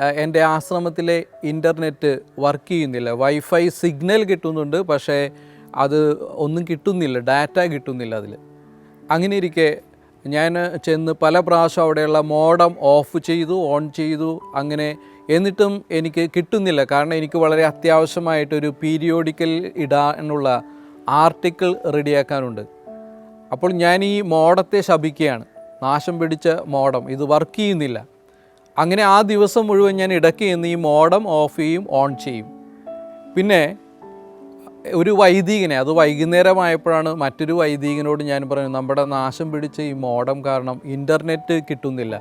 എന്റെ ആശ്രമത്തിലെ internet work ചെയ്യുന്നില്ല. വൈഫൈ സിഗ്നൽ കിട്ടുന്നുണ്ട് പക്ഷേ അത് ഒന്നും കിട്ടുന്നില്ല ഡാറ്റ കിട്ടുന്നില്ല അതിൽ അങ്ങനെ ഇരിക്കെ ഞാൻ ചെന്ന് പല പ്രാവശ്യം അവിടെയുള്ള മോഡം ഓഫ് ചെയ്തു ഓൺ ചെയ്തു അങ്ങനെ എന്നിട്ടും എനിക്ക് കിട്ടുന്നില്ല. കാരണം എനിക്ക് വളരെ അത്യാവശ്യമായിട്ടൊരു പീരിയോഡിക്കൽ ഇടാനുള്ള ആർട്ടിക്കിൾ റെഡിയാക്കാനുണ്ട്. അപ്പോൾ ഞാൻ ഈ മോഡത്തെ ശപിക്കുകയാണ്. നാശം പിടിച്ച മോഡം. ഇത് വർക്ക് ചെയ്യുന്നില്ല. അങ്ങനെ ആ ദിവസം മുഴുവൻ ഞാൻ ഇടയ്ക്ക് ചെന്ന് ഈ മോഡം ഓഫ് ചെയ്യും ഓൺ ചെയ്യും. പിന്നെ ഒരു വൈദികനെ അത് വൈകുന്നേരമായപ്പോഴാണ് മറ്റൊരു വൈദികനോട് ഞാൻ പറഞ്ഞു നമ്മുടെ നാശം പിടിച്ച ഈ മോഡം കാരണം ഇന്റർനെറ്റ് കിട്ടുന്നില്ല.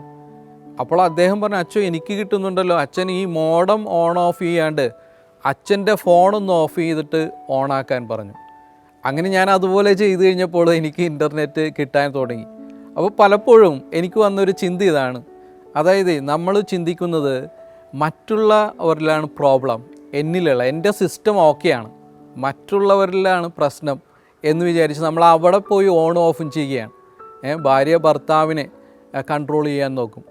അപ്പോൾ അദ്ദേഹം പറഞ്ഞു അച്ഛൻ എനിക്ക് കിട്ടുന്നുണ്ടല്ലോ. അച്ഛൻ ഈ മോഡം ഓൺ ഓഫ് ചെയ്യാണ്ട് അച്ഛന്റെ ഫോണൊന്ന് ഓഫ് ചെയ്തിട്ട് ഓണാക്കാൻ പറഞ്ഞു. അങ്ങനെ ഞാൻ അതുപോലെ ചെയ്തു കഴിഞ്ഞപ്പോൾ എനിക്ക് ഇന്റർനെറ്റ് കിട്ടാൻ തുടങ്ങി. അപ്പോൾ പലപ്പോഴും എനിക്ക് വന്നൊരു ചിന്ത ഇതാണ്. അതായത് നമ്മൾ ചിന്തിക്കുന്നത് മറ്റുള്ളവരിലാണ് പ്രോബ്ലം എന്നിലുള്ള എന്റെ സിസ്റ്റം ഓക്കെയാണ് മറ്റുള്ളവരിലാണ് പ്രശ്നം എന്ന് വിചാരിച്ച് നമ്മൾ അവിടെ പോയി ഓൺ ഓഫും ചെയ്യുകയാണ്. ഭാര്യ ഭർത്താവിനെ കൺട്രോൾ ചെയ്യാൻ നോക്കും.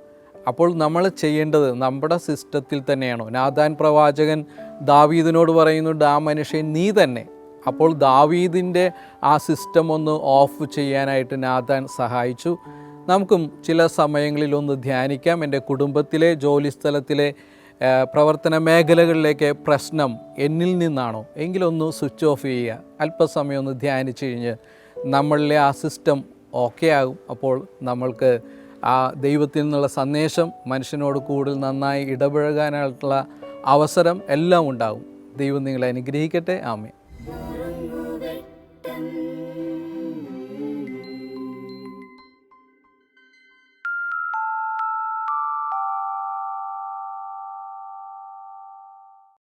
അപ്പോൾ നമ്മൾ ചെയ്യേണ്ടത് നമ്മുടെ സിസ്റ്റത്തിൽ തന്നെയാണോ? നാഥാൻ പ്രവാചകൻ ദാവീദിനോട് പറയുന്നുണ്ട് ആ മനുഷ്യൻ നീ തന്നെ. അപ്പോൾ ദാവീദിന്റെ ആ സിസ്റ്റം ഒന്ന് ഓഫ് ചെയ്യാനായിട്ട് നാഥാൻ സഹായിച്ചു. നമുക്കും ചില സമയങ്ങളിൽ ഒന്ന് ധ്യാനിക്കാം. എന്റെ കുടുംബത്തിലെ ജോലിസ്ഥലത്തിലെ സ്ഥലത്തിലെ പ്രവർത്തന മേഖലകളിലേക്ക് പ്രശ്നം എന്നിൽ നിന്നാണോ? എങ്കിലൊന്ന് സ്വിച്ച് ഓഫ് ചെയ്യുക. അല്പസമയം ഒന്ന് ധ്യാനിച്ച് കഴിഞ്ഞ് നമ്മളിലെ ആ സിസ്റ്റം ഓക്കെ ആകും. അപ്പോൾ നമ്മൾക്ക് ആ ദൈവത്തിൽ നിന്നുള്ള സന്ദേശം മനുഷ്യനോട് കൂടുതൽ നന്നായി ഇടപഴകാനായിട്ടുള്ള അവസരം എല്ലാം ഉണ്ടാകും. ദൈവം നിങ്ങളെ അനുഗ്രഹിക്കട്ടെ. ആമേ